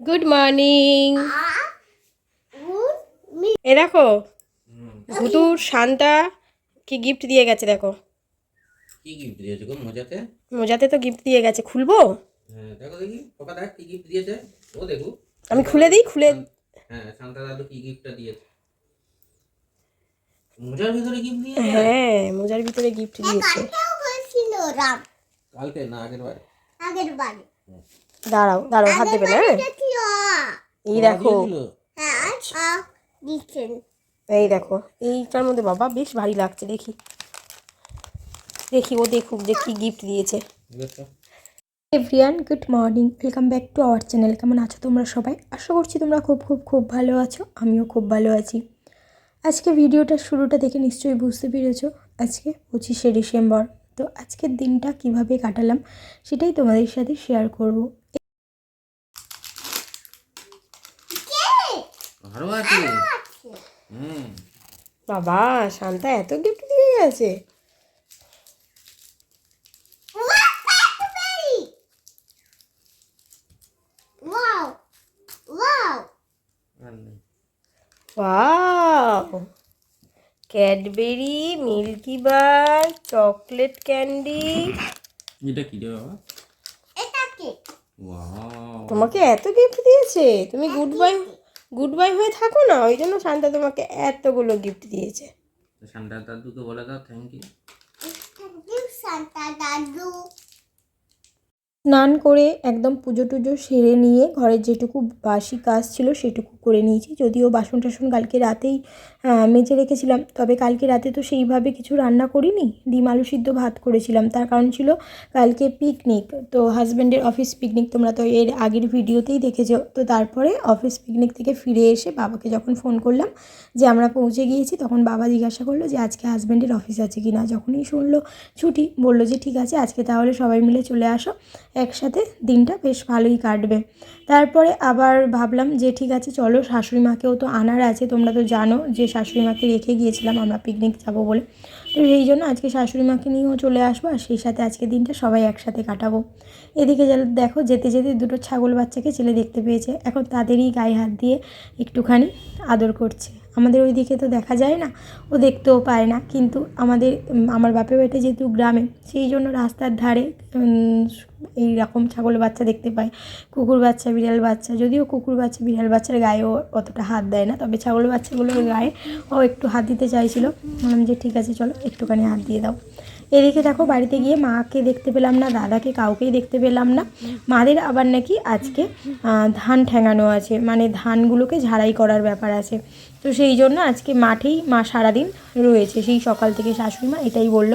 Good morning এ দেখো ভুতুর শান্তা কি gift দিয়ে গেছে দেখো। কি গিফট দিয়েছে গো মজাতে? মোজাতে তো গিফট দিয়ে গেছে খুলবো? হ্যাঁ দেখো দেখি পাপা দেখ কি গিফট দিয়েছে। ও দেখো আমি খুলে দিই খুলে হ্যাঁ শান্তা দাদু কি গিফটটা দিয়েছে। মোজার ভিতরে গিফট দিয়েছে? হ্যাঁ মোজার ভিতরে গিফট দিয়েছে। কালকে না আগের বার। আগের বারে। দাঁড়াও দাঁড়াও হাত দেবে না এই দেখো। হ্যাঁ এই দেখো এইটার মধ্যে বাবা বেশ ভারী লাগছে দেখি। দেখি ও দেখুক যে কি গিফট দিয়েছে। Everyone good morning welcome back to our channel কেমন আছো তোমরা সবাই? আশা করছি তোমরা খুব খুব খুব ভালো আছো। আমিও খুব ভালো আছি। আজকে ভিডিওটা শুরুটা দেখে নিশ্চয়ই বুঝতে পেরেছ। আজকে পঁচিশে ডিসেম্বর। তো আজকের দিনটা কীভাবে কাটালাম সেটাই তোমাদের সাথে শেয়ার করব আরও আছে হুম বাবা শান্তা এত গিফট দিয়ে গেছে। ওয়াও ওয়াও আর Cadbury Milky Bar chocolate candy এটা কি রে বাবা? এটা কি? তোমাকে এত গিফট দিয়েছে। তুমি গুড বাই গুড বাই হয়ে থাকো না, ওই জন্য শান্তা তোমাকে এতগুলো গিফট দিয়েছে। শান্তা দাদুকে বলে দাও thank you thank you Santa দাদু স্নান করে একদম পুজো টুজো সেরে নিয়ে ঘরের যেটুকু বাসি কাজ ছিল সেটুকু করে নিয়েছি। যদিও বাসন টাসন কালকে রাতেই মেজে রেখেছিলাম। তবে কালকে রাতে তো সেইভাবে কিছু রান্না করিনি। ডিম আলু সিদ্ধ ভাত করেছিলাম। তার কারণ ছিল কালকে পিকনিক তো হাজব্যান্ডের অফিস পিকনিক তোমরা তো এর আগের ভিডিওতেই দেখেছ। তো তারপরে অফিস পিকনিক থেকে ফিরে এসে বাবাকে যখন ফোন করলাম যে আমরা পৌঁছে গিয়েছি, তখন বাবা জিজ্ঞাসা করল যে আজকে হাজব্যান্ডের অফিস আছে কি না যখনই শুনলো ছুটি, বলল যে ঠিক আছে, আজকে তাহলে সবাই মিলে চলে আসো। একসাথে দিনটা বেশ ভালোই কাটবে। তারপরে আবার ভাবলাম যে, ঠিক আছে, চলো শাশুড়ি মাকেও তো আনার আছে, তোমরা তো জানো যে, শাশুড়ি মাকে রেখে গিয়েছিলাম আমরা পিকনিক যাব বলে। তো সেই জন্য আজকে শাশুড়ি মাকে নিয়েও চলে আসব, আর সেই সাথে আজকে দিনটা সবাই একসাথে কাটাবো। এদিকে দেখো, যেতে যেতে দুটো ছাগল বাচ্চাকে ছেলে দেখতে পেয়েছে। এখন তাদেরই গায়ে হাত দিয়ে একটুখানি আদর করছে। আমাদের ওই দিকে তো দেখা যায় না, ও দেখতেও পায় না। কিন্তু আমাদের আমার বাপের বাড়িতে যেহেতু গ্রামে, সেই জন্য রাস্তার ধারে এই রকম ছাগল বাচ্চা দেখতে পায়। কুকুর বাচ্চা, বিড়াল বাচ্চা, যদিও কুকুর বাচ্চা, বিড়াল বাচ্চার গায়েও অতটা হাত দেয় না, তবে ছাগল বাচ্চাগুলোর গায়ে ও একটু হাত দিতে চাইছিল। বললাম যে ঠিক আছে, চলো একটুখানি হাত দিয়ে দাও। এদিকে দেখো বাড়িতে গিয়ে মাকে দেখতে পেলাম না, দাদাকে কাউকেই দেখতে পেলাম না। মাদের আবার নাকি আজকে ধান ঠেঙানো আছে। মানে ধানগুলোকে ঝাড়াই করার ব্যাপার আছে। তো সেই জন্য আজকে মাঠেই মা সারাদিন রয়েছে। সেই সকাল থেকে শাশুড়ি মা এটাই বলল।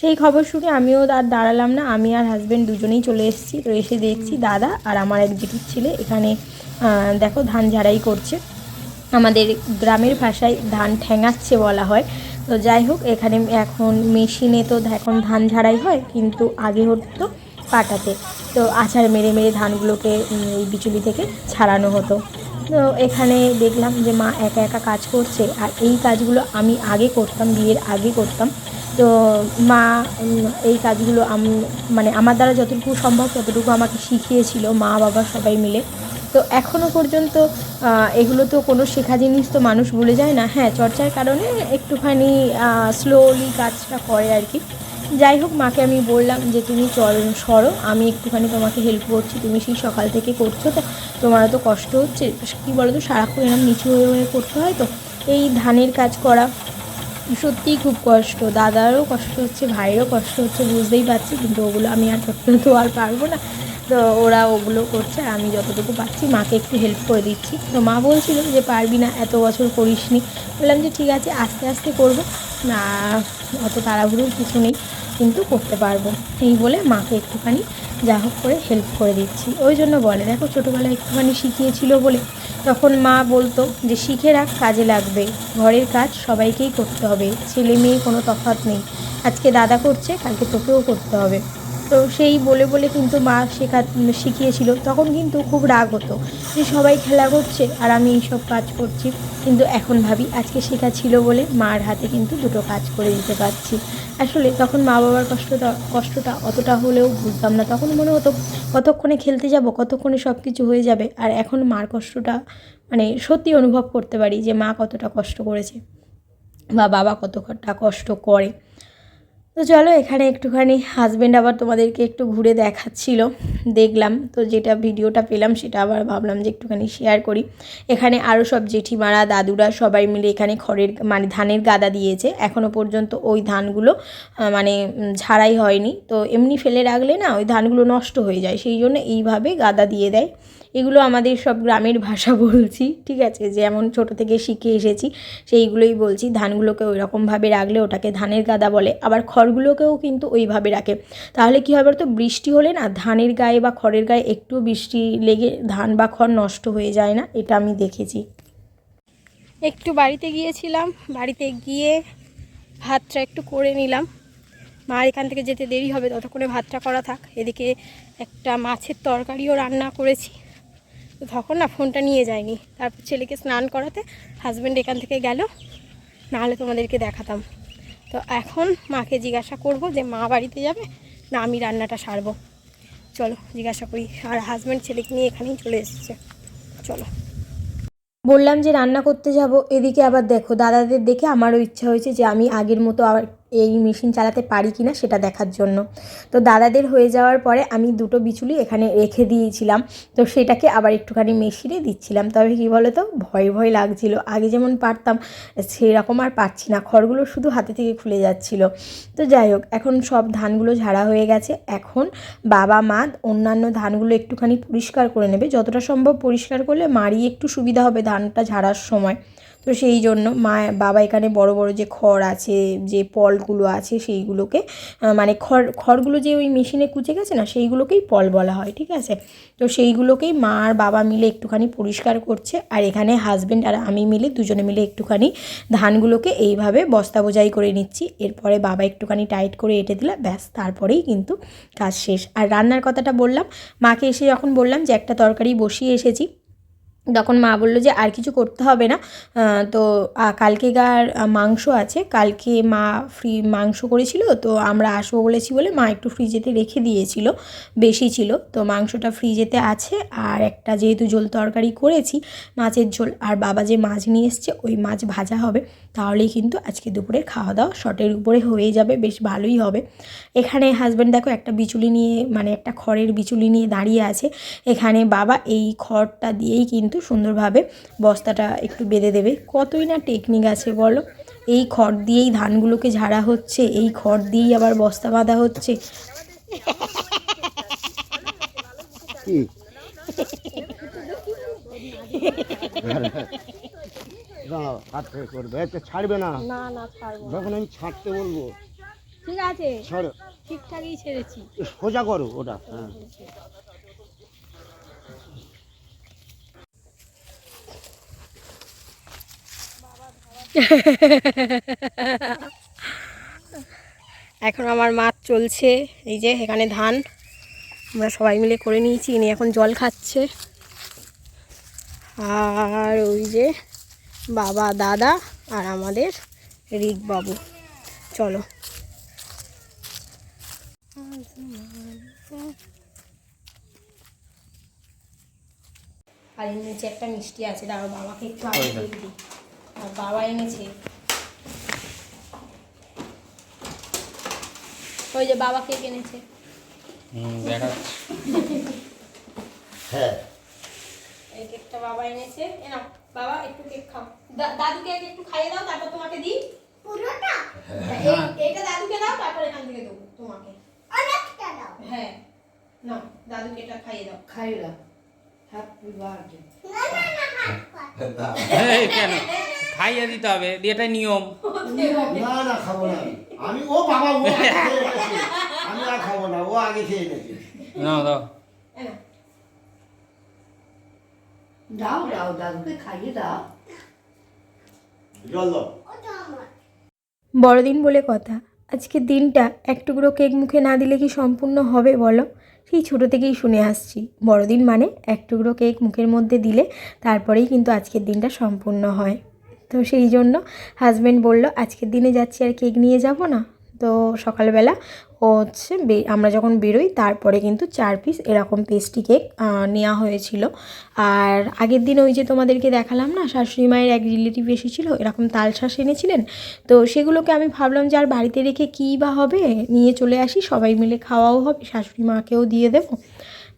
সেই খবর শুনে আমিও আর দাঁড়ালাম না। আমি আর হাজব্যান্ড দুজনেই চলে এসেছি। তো এসে দেখছি দাদা আর আমার এক জেঠির ছেলে এখানে দেখো ধান ঝাড়াই করছে। আমাদের গ্রামের ভাষায় ধান ঠ্যাঙাচ্ছে বলা হয়। তো যাই হোক, এখানে এখন মেশিনে তো এখন ধান ঝাড়াই হয়, কিন্তু আগে হতো পাটাতে। তো আছাড় মেরে মেরে ধানগুলোকে এই বিচুলি থেকে ছাড়ানো হতো। তো এখানে দেখলাম যে মা একা একা কাজ করছে, আর এই কাজগুলো আমি আগে করতাম, বিয়ের আগে করতাম। তো মা এই কাজগুলো মানে আমার দ্বারা যতটুকু সম্ভব, ততটুকু আমাকে শিখিয়েছিল মা বাবা সবাই মিলে। তো এখনও পর্যন্ত এগুলো তো কোনো শেখা জিনিস তো মানুষ ভুলে যায় না। হ্যাঁ চর্চার কারণে একটুখানি স্লোলি কাজটা করে আর কি। যাই হোক, মাকে আমি বললাম যে, তুমি চল, সরো। আমি একটুখানি তোমাকে হেল্প করছি। তুমি সেই সকাল থেকে করছ। তো তোমারও তো কষ্ট হচ্ছে। কী বলো তো সারাক্ষণ এরকম নিচু হয়ে হয়ে করতে হয় তো। এই ধানের কাজ করা সত্যিই খুব কষ্ট। দাদারও কষ্ট হচ্ছে, ভাইয়েরও কষ্ট হচ্ছে, বুঝতেই পারছি, কিন্তু ওগুলো আমি আর করতে তো আর পারব না। তো ওরা ওগুলো করছে, আর আমি যতটুকু পাচ্ছি মাকে একটু হেল্প করে দিচ্ছি। তো মা বলছিল যে, পারবি না, এত বছর করিসনি। বললাম যে, ঠিক আছে, আস্তে আস্তে করব। না, অত তাড়াহুড়োর কিছু নেই, কিন্তু করতে পারব। এই বলে মাকে একটুখানি যা হোক করে হেল্প করে দিচ্ছি। ওই জন্য বলে, দেখো, ছোটোবেলায় একটুখানি শিখিয়েছিল বলে তখন মা বলতো যে, শিখে রাখ, কাজে লাগবে। ঘরের কাজ সবাইকেই করতে হবে। ছেলে মেয়ে কোনো তফাৎ নেই। আজকে দাদা করছে, কালকে তোকেও করতে হবে। তো সেই বলে বলে কিন্তু মা শেখা, শিখিয়েছিল। তখন কিন্তু খুব রাগ হতো যে সবাই খেলা করছে আর আমি এইসব কাজ করছি। কিন্তু এখন ভাবি আজকে শেখা ছিল বলে মার হাতে কিন্তু দুটো কাজ করে দিতে পারছি। আসলে তখন মা বাবার কষ্টটা কষ্টটা অতটা হলেও বুঝতাম না। তখন মনে হতো কতক্ষণে খেলতে যাব, কতক্ষণে সব কিছু হয়ে যাবে। আর এখন মার কষ্টটা মানে সত্যি অনুভব করতে পারি যে মা কতটা কষ্ট করেছে বা বাবা কতটা কষ্ট করে। তো চলো, এখানে একটুখানি হাজব্যান্ড আবার তোমাদেরকে একটু ঘুরে দেখাচ্ছিল। দেখলাম, তো যেটা ভিডিওটা পেলাম সেটা আবার ভাবলাম যে একটুখানি শেয়ার করি। এখানে আরও সব জেঠিমারা, দাদুরা সবাই মিলে এখানে খড়ের মানে ধানের গাদা দিয়েছে। এখনও পর্যন্ত ওই ধানগুলো মানে ঝাড়াই হয়নি। তো এমনি ফেলে রাখলে না ওই ধানগুলো নষ্ট হয়ে যায়। সেই জন্য এইভাবে গাদা দিয়ে দেয়। এগুলো আমাদের সব গ্রামের ভাষা বলছি, ঠিক আছে? যেমন ছোট থেকে শিখে এসেছি, সেইগুলোই বলছি। ধানগুলোকে ওই রকমভাবে রাখলে ওটাকে ধানের গাদা বলে, আবার খড়গুলোকেও কিন্তু ওইভাবে রাখে। তাহলে কী হবে তো বৃষ্টি হলে না ধানের গায়ে বা খড়ের গায়ে একটু বৃষ্টি লেগে ধান বা খড় নষ্ট হয়ে যায় না, এটা আমি দেখেছি। একটু বাড়িতে গিয়েছিলাম, বাড়িতে গিয়ে ভাতটা একটু করে নিলাম। মা এখান থেকে যেতে দেরি হবে, ততক্ষণে ভাতটা করা থাক। এদিকে একটা মাছের তরকারিও রান্না করেছি। তো তখন না ফোনটা নিয়ে যায়নি। তারপর ছেলেকে স্নান করাতে হাজব্যান্ড এখান থেকে গেল, নাহলে তোমাদেরকে দেখাতাম। তো এখন মাকে জিজ্ঞাসা করব যে মা বাড়িতে যাবে না আমি রান্নাটা সারবো। চলো জিজ্ঞাসা করি, আর হাজব্যান্ড ছেলেকে নিয়ে এখানেই চলে এসেছে। চলো। বললাম যে রান্না করতে যাব, এদিকে আবার দেখো, দাদাদের দেখে আমারও ইচ্ছা হয়েছে যে আমি আগের মতো আবার এই মেশিন চালাতে পারি কি না সেটা দেখার জন্য। তো দাদাদের হয়ে যাওয়ার পরে আমি দুটো বিচুলি এখানে রেখে দিয়েছিলাম। তো সেটাকে আবার একটুখানি মেশিনে দিচ্ছিলাম। তবে কী বলো তো ভয় ভয় লাগছিল। আগে যেমন পারতাম, সেরকম আর পারছি না। খড়গুলো শুধু হাতে থেকে খুলে যাচ্ছিল। তো যাই হোক, এখন সব ধানগুলো ঝাড়া হয়ে গেছে। এখন বাবা, মা অন্যান্য ধানগুলো একটুখানি পরিষ্কার করে নেবে। যতটা সম্ভব পরিষ্কার করলে মারি একটু সুবিধা হবে ধানটা ঝাড়ার সময়। তো সেই জন্য মা, বাবা এখানে বড় বড় যে খড় আছে, যে পলগুলো আছে সেইগুলোকে মানে খড়, খড়গুলো যে ওই মেশিনে কুচে গেছে না, সেইগুলোকেই পল বলা হয়, ঠিক আছে? তো সেইগুলোকেই মা আর বাবা মিলে একটুখানি পরিষ্কার করছে, আর এখানে হাজব্যান্ড আর আমি মিলে দুজনে মিলে একটুখানি ধানগুলোকে এইভাবে বস্তা বোঝাই করে নিচ্ছি। এরপরে বাবা একটুখানি টাইট করে এঁটে দিলে, ব্যাস, তারপরেই কিন্তু কাজ শেষ। আর রান্নার কথাটা বললাম, মাকে এসে যখন বললাম যে একটা তরকারি বসিয়ে এসেছি তখন মা বলল যে আর কিছু করতে হবে না। তো আহ, কালকেকার মাংস আছে। কালকে মা ফ্রি মাংস করেছিল তো আমরা আসব বলেছি বলে মা একটু ফ্রিজেতে রেখে দিয়েছিল বেশি ছিল। তো মাংসটা ফ্রিজেতে আছে আর একটা যেহেতু ঝোল তরকারি করেছি মাছের ঝোল আর বাবা যে মাছ নিয়ে এসছে ওই মাছ ভাজা হবে। তাহলেই কিন্তু আজকে দুপুরে খাওয়া দাওয়া শটের উপরে হয়ে যাবে বেশ ভালোই হবে। এখানে হাজব্যান্ড দেখো একটা বিচুলি নিয়ে মানে একটা খড়ের বিচুলি নিয়ে দাঁড়িয়ে আছে। এখানে বাবা এই খড়টা দিয়েই কিন্তু সুন্দরভাবে বস্তাটা একটু বেঁধে দেবে। কতই না টেকনিক আছে বলো? এই খড় দিয়েই ধানগুলোকে ঝাড়া হচ্ছে এই খড় দিয়েই আবার বস্তা বাঁধা হচ্ছে। করবে। ছাড়বে না। না না ছাড়বো যখন আমি ছাড়তে বলব। ঠিক আছে। ঠিকঠাকই ছেড়েছি। সোজা করো ওটা হ্যাঁ। এখন আমার মাছ চলছে এই যে এখানে ধান। আমরা সবাই মিলে করে নিয়েছি ইনি এখন জল খাচ্ছে। আর ওই যে বাবা দাদা আর আমাদের রিক বাবু চলো। আর এর নিচে একটা মিষ্টি আছে দাঁড়াও বাবাকে একটু আগে দিই। আর বাবা এনেছে। ওই যে বাবা কেক এনেছে। হ্যাঁ। এই কেকটা বাবা এনেছে। এ নাও বাবা একটু কেক খাও। দাদুকে একটু খাইয়ে দাও তারপর তোমাকে দিই। পুরোটা? এই- এইটা দাদুকে দাও তারপর এখান থেকে দেবো তোমাকে। অনেকটা দাও। হ্যাঁ। নাও দাদুকে এটা খাইয়ে দাও। খাইলাম হ্যাপি বার্থডে না না না হাত কর এই কেন? খাইয়ে দিতে হবে এটা নিয়ম। না না খাব না আমি। ও বাবা ও। আমি আর খাব না ও আগে খেয়ে নাও দাও। দাও দাও দাদুকে খাইয়ে দাও। জল দাও। বড়দিন বলে কথা। আজকের দিনটা এক টুকরো কেক মুখে না দিলে কি সম্পূর্ণ হবে বলো? সেই ছোটো থেকেই শুনে আসছি। বড়দিন মানে এক টুকরো কেক মুখের মধ্যে দিলে তারপরেই কিন্তু আজকের দিনটা সম্পূর্ণ হয়। তো সেই জন্য হাজব্যান্ড বলল আজকের দিনে যাচ্ছি আর কেক নিয়ে যাব না। তো সকালবেলা ও হচ্ছে আমরা যখন বেরোই তারপরে কিন্তু চার পিস এরকম পেস্টি কেক নেওয়া হয়েছিল। আর আগের দিন ওই যে তোমাদেরকে দেখালাম না, শাশুড়ি মায়ের এক রিলেটিভ এসেছিল, এরকম তালশাঁস এনেছিলেন। তো সেগুলোকে আমি ভাবলাম যে আর বাড়িতে রেখে কী বা হবে? নিয়ে চলে আসি, সবাই মিলে খাওয়াও হবে, শাশুড়ি মাকেও দিয়ে দেবো।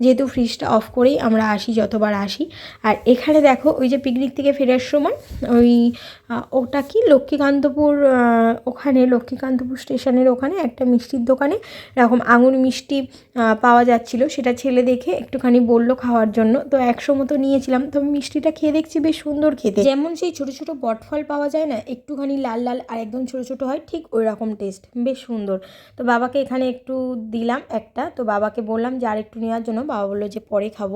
যেহেতু ফ্রিজটা অফ করেই আমরা আসি, যতবার আসি। আর এখানে দেখো, ওই যে পিকনিক থেকে ফেরার সময়, ওই ওটা কি? লক্ষ্মীকান্তপুর ওখানে, লক্ষ্মীকান্তপুর স্টেশনের ওখানে একটা মিষ্টির দোকানে এরকম আঙুর মিষ্টি পাওয়া যাচ্ছিল। সেটা ছেলে দেখে একটুখানি বলল খাওয়ার জন্য। তো একশো মতো নিয়েছিলাম। তো মিষ্টিটা খেয়ে দেখছি, বেশ সুন্দর খেতে। যেমন সেই ছোটো ছোটো বটফল পাওয়া যায় না, একটুখানি লাল লাল আর একদম ছোটো ছোটো হয়, ঠিক ওই রকম টেস্ট বেশ সুন্দর। তো বাবাকে এখানে একটু দিলাম একটা। তো বাবাকে বললাম যে আর একটু নেওয়ার জন্য। বাবা বলল যে পরে খাব।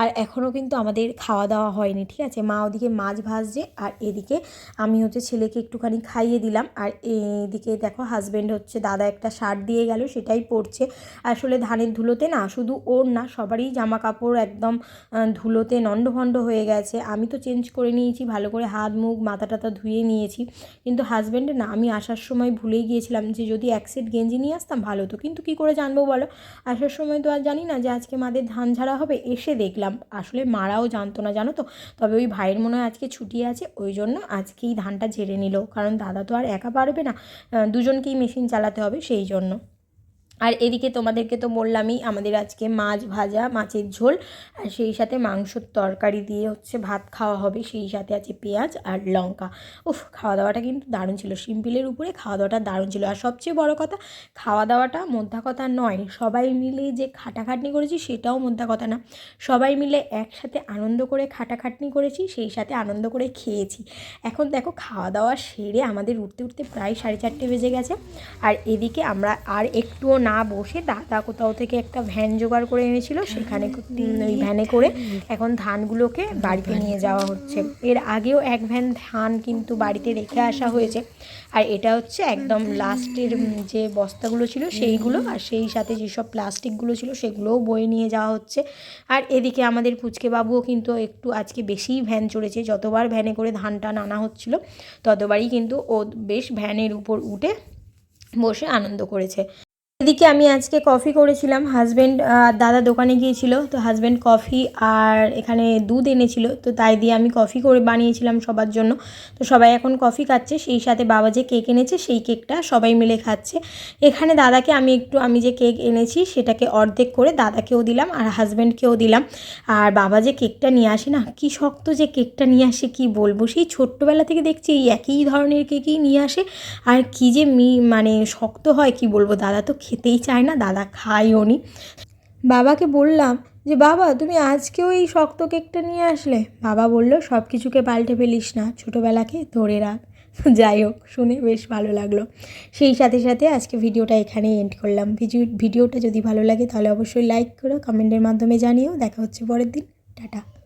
আর এখনও কিন্তু আমাদের খাওয়া দাওয়া হয়নি, ঠিক আছে? মা ওদিকে মাছ ভাজছে আর এদিকে আমি হচ্ছে ছেলেকে একটুখানি খাইয়ে দিলাম। আর এদিকে দেখো হাজব্যান্ড হচ্ছে দাদা একটা শার্ট দিয়ে গেল, সেটাই পরছে। আসলে ধানের ধুলোতে না শুধু ওর না, সবারই জামা কাপড় একদম ধুলোতে নন্ডভণ্ড হয়ে গেছে। আমি তো চেঞ্জ করে নিয়েছি, ভালো করে হাত, মুখ মাথা টাথা ধুয়ে নিয়েছি। কিন্তু হাজব্যান্ডের না, আমি আসার সময় ভুলেই গিয়েছিলাম যে যদি এক সেট গেঞ্জি নিয়ে আসতাম, ভালো হতো কিন্তু কী করে জানব বলো? আসার সময় তো আর জানি না যে আজকে মাদের ধান ঝাড়া হবে, এসে দেখলাম। আসলে মারাও জানতো না, জানো তো? তবে ওই ভাইয়ের মনে হয় আজকে ছুটি আছে, ওই জন্য আজকেই ধানটা ঝেড়ে নিল। কারণ দাদা তো আর একা পারবে না। দুজনকেই মেশিন চালাতে হবে সেই জন্য। আর এদিকে তোমাদেরকে তো বললামই, আমাদের আজকে মাছ ভাজা, মাছের ঝোল, আর সেই সাথে মাংসর তরকারি দিয়ে হচ্ছে ভাত খাওয়া হবে, সেই সাথে আছে পেঁয়াজ আর লঙ্কা। উফ খাওয়া দাওয়াটা কিন্তু দারুণ ছিল। সিম্পলের উপরে খাওয়া দাওয়াটা দারুণ ছিল। আর সবচেয়ে বড় কথা খাওয়া দাওয়াটা মোদ্দা কথা নয়। সবাই মিলে যে খাটাখাটনি করেছি, সেটাও মোদ্দা কথা না। সবাই মিলে একসাথে আনন্দ করে খাটাখাটনি করেছি, সেই সাথে আনন্দ করে খেয়েছি। এখন দেখো খাওয়া দাওয়া সেরে আমাদের উঠতে উঠতে প্রায় সাড়ে চারটে বেজে গেছে। আর এদিকে আমরা আর একটুও না বসে দাদা কোথাও থেকে একটা ভ্যান জোগাড় করে এনেছিল সেখানে ওই ভ্যানে করে এখন ধানগুলোকে বাড়িতে নিয়ে যাওয়া হচ্ছে। এর আগেও এক ভ্যান ধান কিন্তু বাড়িতে রেখে আসা হয়েছে। আর এটা হচ্ছে একদম লাস্টের যে বস্তাগুলো ছিল সেইগুলো আর সেই সাথে যেসব প্লাস্টিকগুলো ছিল সেগুলোও বয়ে নিয়ে যাওয়া হচ্ছে। আর এদিকে আমাদের পুচকে বাবুও কিন্তু একটু আজকে বেশিই ভ্যান চড়েছে যতবার ভ্যানে করে ধানটা নানা আনা হচ্ছিল ততবারই কিন্তু ও বেশ ভ্যানের উপর উঠে বসে আনন্দ করেছে। এদিকে আমি আজকে কফি করেছিলাম হাজব্যান্ড দাদা দোকানে গিয়েছিল, তো হাজব্যান্ড কফি আর এখানে দুধ এনেছিল, তো তাই দিয়ে আমি কফি করে বানিয়েছিলাম সবার জন্য। তো সবাই এখন কফি খাচ্ছে, সেই সাথে বাবা যে কেক এনেছে, সেই কেকটা সবাই মিলে খাচ্ছে। এখানে দাদাকে আমি একটু, আমি যে কেক এনেছি, সেটাকে অর্ধেক করে দাদাকেও দিলাম আর হাজব্যান্ডকেও দিলাম। আর বাবা যে কেকটা নিয়ে আসে না, কি শক্ত যে কেকটা নিয়ে আসে, কি বলব? সেই ছোট্টবেলা থেকে দেখছি এই একই ধরনের কেকই নিয়ে আসে। আর কি যে মি মানে শক্ত হয়, কি বলব? দাদা তো খেতেই চায় না, দাদা খায়ও নি। বাবাকে বললাম যে, বাবা, তুমি আজকেও এই শক্ত কেকটা নিয়ে আসলে? বাবা বলল, সব কিছুকে পাল্টে ফেলিস না, ছোটোবেলাকে ধরে রাখ। যাই হোক, শুনে বেশ ভালো লাগল। সেই সাথে সাথে আজকে ভিডিওটা এখানেই এন্ড করলাম। ভিডিও ভিডিওটা যদি ভালো লাগে তাহলে অবশ্যই লাইক করো কমেন্টের মাধ্যমে জানিও। দেখা হচ্ছে পরের দিন। টাটা।